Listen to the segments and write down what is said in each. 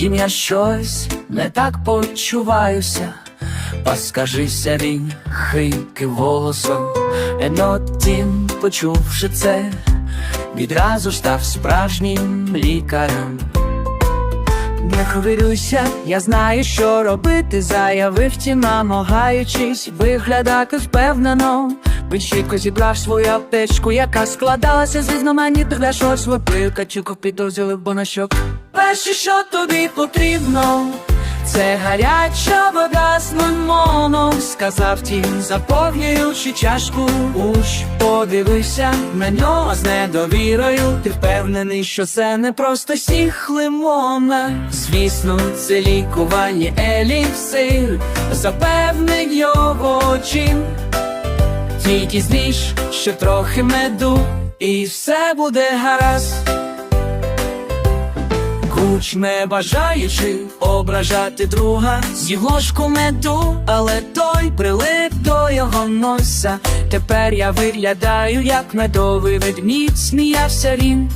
Втім, я щось не так почуваюся. Поскажися він хрипким голосом, Енотім, почувши це, відразу став справжнім лікарем. Не хвилюйся, я знаю, що робити, заявив ті, намагаючись виглядати впевнено. Швидко зібрав свою аптечку, яка складалася з різноманітних пляшок свопив качуку підозрілив бонощок. Перше, що тобі потрібно, це гаряча вода з лимоном, сказав тім, заповнюючи чашку. Уж подивився на нього з недовірою. Ти впевнений, що це не просто сік лимона. Звісно, це лікування еліксир, запевнив його чим. Тільки зніж ще трохи меду, і все буде гаразд. Не бажаючи ображати друга, з'їв ложку меду, але той прилип до його носа. Тепер я виглядаю, як медовий ведмідь, сміявся він.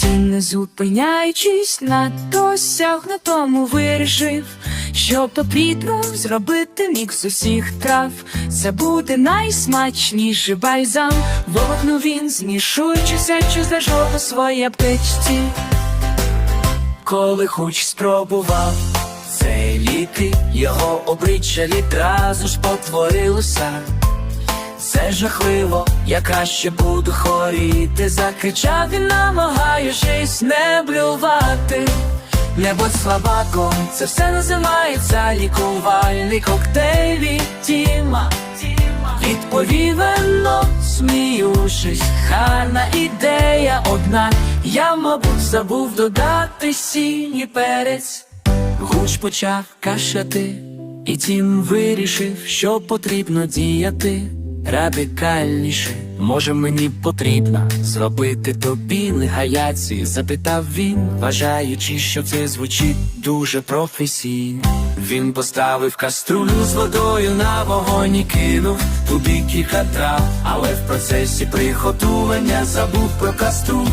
Ті, не зупиняючись на досягнутому вирішив, що потрібно зробити мікс усіх трав. Це буде найсмачніший бальзам. Вогну він, змішуючися, чи знайшов у своїй аптечці. Коли хоч спробував цей ліки, його обличчя відразу ж потворилося. Це жахливо, я краще буду хворіти, закричав він, намагаючись не блювати. Не будь слабаком, це все називається лікувальний коктейль від Тіма. Відповів Енно, сміючись, гарна ідея одна. Я, мабуть, забув додати сіні перець. Гуч почав кашляти, і тім вирішив, що потрібно діяти радикальніше. Може, мені потрібно зробити тобі негаяці, запитав він, вважаючи, що це звучить дуже професійно. Він поставив каструлю з водою на вогонь і кинув туди кілька трав, але в процесі приготування забув про каструлю.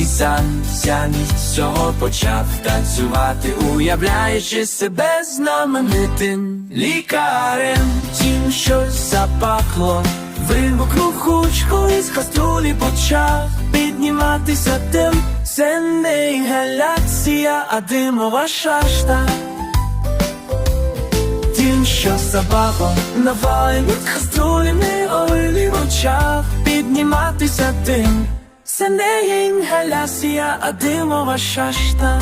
І сам замість цього почав танцювати, уявляючи себе знаменитим лікарем. Запахло, вигукнув хучку із каструлі почав підніматися дим. Це не галаксія, а димова шашта. Тім, що забава навалим від каструлі не олені почав підніматися дим. Це не інгаляція, а димова шашта.